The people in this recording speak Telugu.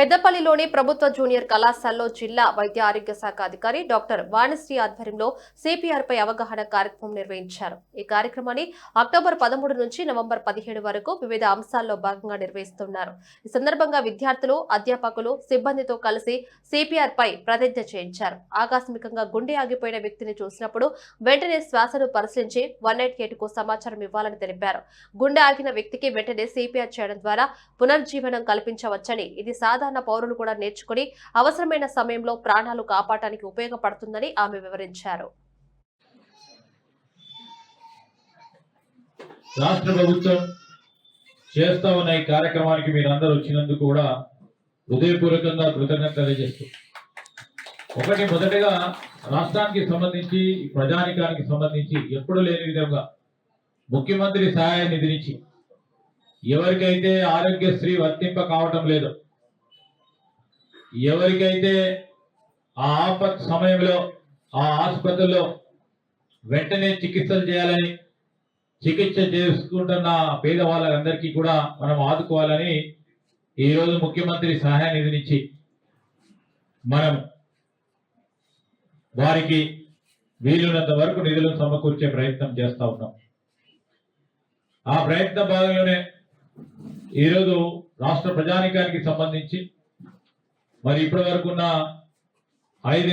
పెద్దపల్లిలోని ప్రభుత్వ జూనియర్ కళాశాలలో జిల్లా వైద్య ఆరోగ్య శాఖ అధికారి డాక్టర్ వాణిశ్రీ ఆధ్వర్యంలో సిపిఆర్ పై అవగాహన కార్యక్రమం నిర్వహించారు. ఈ కార్యక్రమాన్ని అక్టోబర్ పదమూడు నుంచి నవంబర్ పదిహేడు వరకు వివిధ అంశాల్లో భాగంగా నిర్వహిస్తున్నారు. ఈ సందర్భంగా విద్యార్థులు అధ్యాపకులు సిబ్బందితో కలిసి సిపిఆర్ పై ప్రతిజ్ఞ చేయించారు. ఆకస్మికంగా గుండె ఆగిపోయిన వ్యక్తిని చూసినప్పుడు వెంటనే శ్వాసను పరిశీలించి వన్కు సమాచారం ఇవ్వాలని తెలిపారు. గుండె ఆగిన వ్యక్తికి వెంటనే సిపిఆర్ చేయడం ద్వారా పునర్జీవనం కల్పించవచ్చని ఇది సాధారణ పౌరులు కూడా నేర్చుకుని అవసరమైన సమయంలో ప్రాణాలు కాపాడటానికి ఉపయోగపడుతుందని ఆమె వివరించారు. రాష్ట్ర ప్రభుత్వం చేస్తా ఉన్న ఈ కార్యక్రమానికి మీరందరూ వచ్చినందుకు కూడా హృదయపూర్వకంగా కృతజ్ఞత తెలియజేస్తూ ఒకటి మొదటగా రాష్ట్రానికి సంబంధించి ప్రజానికానికి సంబంధించి ఎప్పుడు లేని విధంగా ముఖ్యమంత్రి సహాయ నిధి నుంచి ఎవరికైతే ఆరోగ్యశ్రీ వర్తింప కావటం లేదు ఎవరికైతే ఆ ఆపత్ సమయంలో ఆ ఆసుపత్రిలో వెంటనే చికిత్సలు చేయాలని చికిత్స చేసుకుంటున్న పేదవాళ్ళందరికీ కూడా మనం ఆదుకోవాలని ఈరోజు ముఖ్యమంత్రి సహాయ నిధి నుంచి మనం వారికి వీలున్నంత వరకు నిధులను సమకూర్చే ప్రయత్నం చేస్తూ ఉన్నాం. ఆ ప్రయత్న భాగంలోనే ఈరోజు రాష్ట్ర ప్రజానికానికి సంబంధించి మరి ఇప్పటి వరకు ఉన్న ఐదు